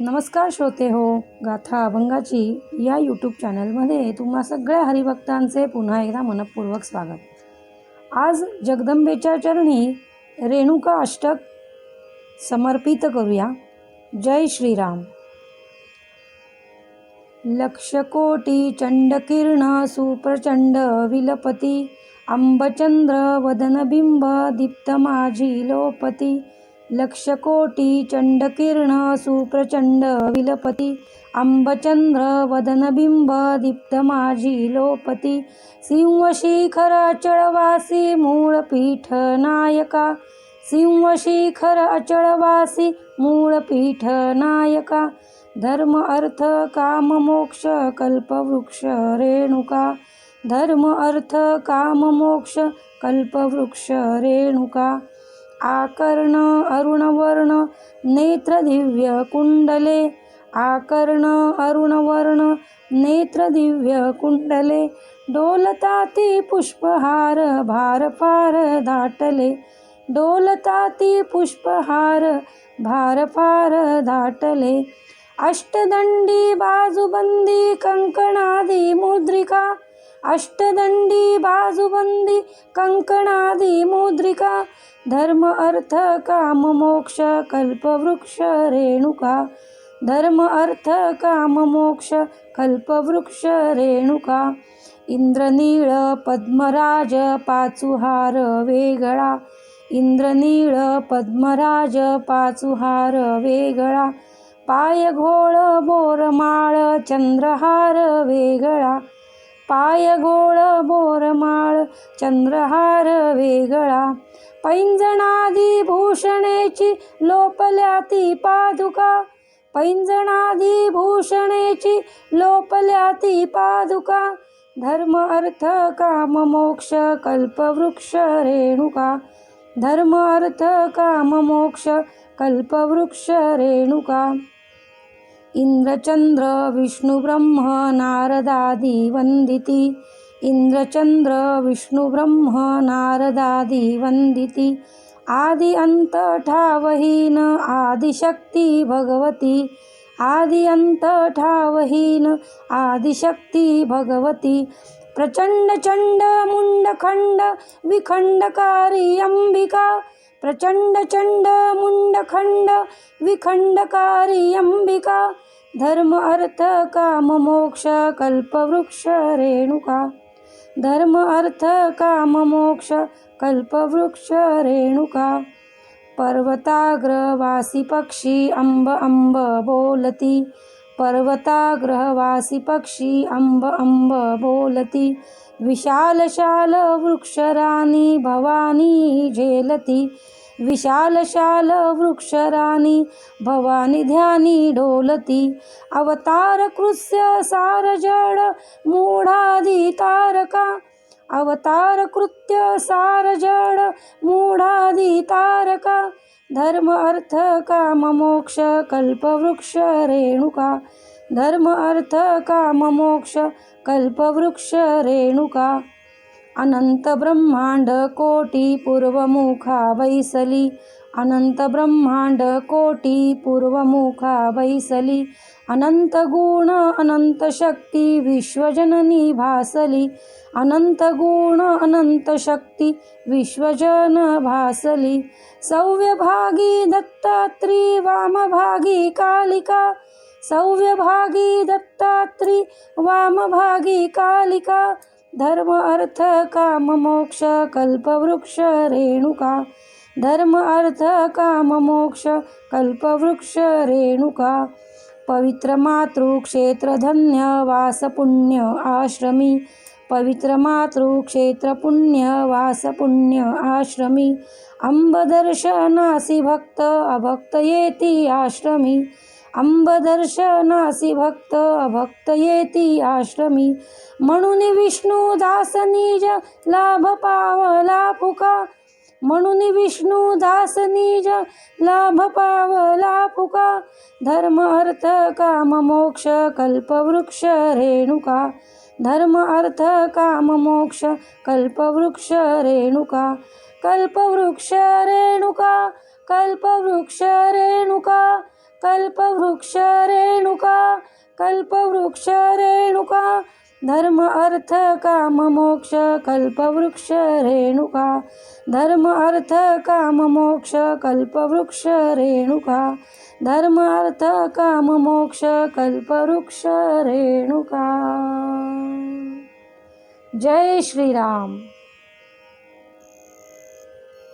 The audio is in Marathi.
नमस्कार श्रोते हो गाथा अभंगाची या यूट्यूब चॅनलमध्ये तुम्हा सगळ्या हरिभक्तांचे पुन्हा एकदा मनपूर्वक स्वागत. आज जगदंबेच्या चरणी रेणुका अष्टक समर्पित करूया. जय श्रीराम. लक्षकोटी चंडकिर्ण सुप्रचंड विलपती अंबचंद्र वदनबिंब दीप्त माझी लोपती लक्षकोटी चंडकिर्ण सुप्रचंड विलपती अंबचंद्र वदनबिंब दीप्त माझी लोपती सिंहशिखर अचळवासी मूळपीठ नायका सिंहशिखर अचळवासी मूळपीठ नायका धर्म अर्थ काम मोक्ष कल्पवृक्ष रेणुका धर्म अर्थ काम मोक्ष कल्पवृक्ष रेणुका आकर्ण अरुणवर्ण नेत्रदिव्य कुंडले. आकर्ण अरुणवर्ण नेत्रदिव्य कुंडले. डोलताती पुष्पहार भारफार दाटले डोलताती पुष्पहार भारफार दाटले अष्टदंडी बाजूबंदी कंकणादी मुद्रिका. अष्टदंडी बाजूबंदी कंकणादी मुद्रिका धर्म अर्थ काम मोक्ष कल्पवृक्ष रेणुका. धर्म अर्थ काम मोक्ष कल्पवृक्ष रेणुका. इंद्रनीळ पद्मराज पाचुहार वेगळा. इंद्रनीळ पद्मराज पाचुहार वेगळा. पाय घोळ बोरमाळ चंद्रहार वेगळा. पाय गोळ बोरमाळ चंद्रहार वेगळा. पैंजणादी भूषणेची लोपल्याती पादुका. पैंजणादी भूषणेची लोपल्याती पादुका. धर्म अर्थ काम मोक्ष कल्पवृक्ष रेणुका. धर्म अर्थ काम मोक्ष कल्पवृक्ष रेणुका. इंद्रचंद्र विष्णुब्रह्म नारदादी वंदिती. इंद्रचंद्र विष्णुब्रह्म नारदादी वंदिती. आदि अंत ठावहीन आदिशक्ती भगवती. आदि अंत ठावहीन आदिशक्ती भगवती. प्रचंड चंड अम्बिका विखंडकारी अंबिका. प्रचंड चंड मुंडखंड विखंडकारी अंबिका धर्म अर्थ काम मोक्ष कल्पवृक्ष रेणुका. धर्म अर्थ काम मोक्ष कल्पवृक्ष रेणुका. पर्वताग्रवासी पक्षी अंब अंब बोलती. पर्वताग्रवासी पक्षी अंब अंब बोलती विशालशाल वृक्षराणी भवानी झेलती विशालशाल वृक्षराणी भवानी ध्यानी डोलती अवतार कृत्य सार जड मूढादी तारका अवतार कृत्य सार जड मूढादी तारका. धर्म अर्थ काम मोक्ष कल्पवृक्ष रेणुका. धर्म अर्थ काम मोक्ष कल्पवृक्ष रेणुका. अनंत ब्रह्मांड कोटी पूर्वमुखा वैसली. अनंत ब्रह्मांड कोटी पूर्वमुखा बैसली अनंत गुण अनंत शक्ती विश्वजननी भासली अनंत गुण अनंत शक्ती विश्वजन भासली। सव्यभागी दत्तात्री वामभागी कालिका। सौव्यभागी दत्तात्री वामभागी कालिका। धर्म अर्थ काम मोक्ष कल्पवृक्ष रेणुका। धर्म अर्थ काम मोक्ष कल्पवृक्ष रेणुका पवित्र मातृक्षेत्र धन्य वास पुण्य आश्रमी पवित्र मातृक्षेत्र पुण्य वास पुण्य आश्रमी अंबदर्शनासी भक्त अभक्त येती आश्रमी अंबदर्शनासी भक्त अभक्त येती आश्रमी म्हणून विष्णू दास निज लाभ पावला फुका म्हणून विष्णू दास निज लाभ पावला फुका. धर्म अर्थ काम मोक्ष कल्पवृक्ष रेणुका. धर्म अर्थ काम मोक्ष कल्पवृक्ष रेणुका. कल्पवृक्ष रेणुका कल्पवृक्ष रेणुका कल्पवृक्ष रेणुका कल्पवृक्ष रेणुका. धर्म अर्थ काम मोक्ष कल्पवृक्ष रेणुका. धर्म अर्थ काम मोक्ष कल्पवृक्ष रेणुका. धर्म अर्थ काम मोक्ष कल्पवृक्ष रेणुका. जय श्रीराम.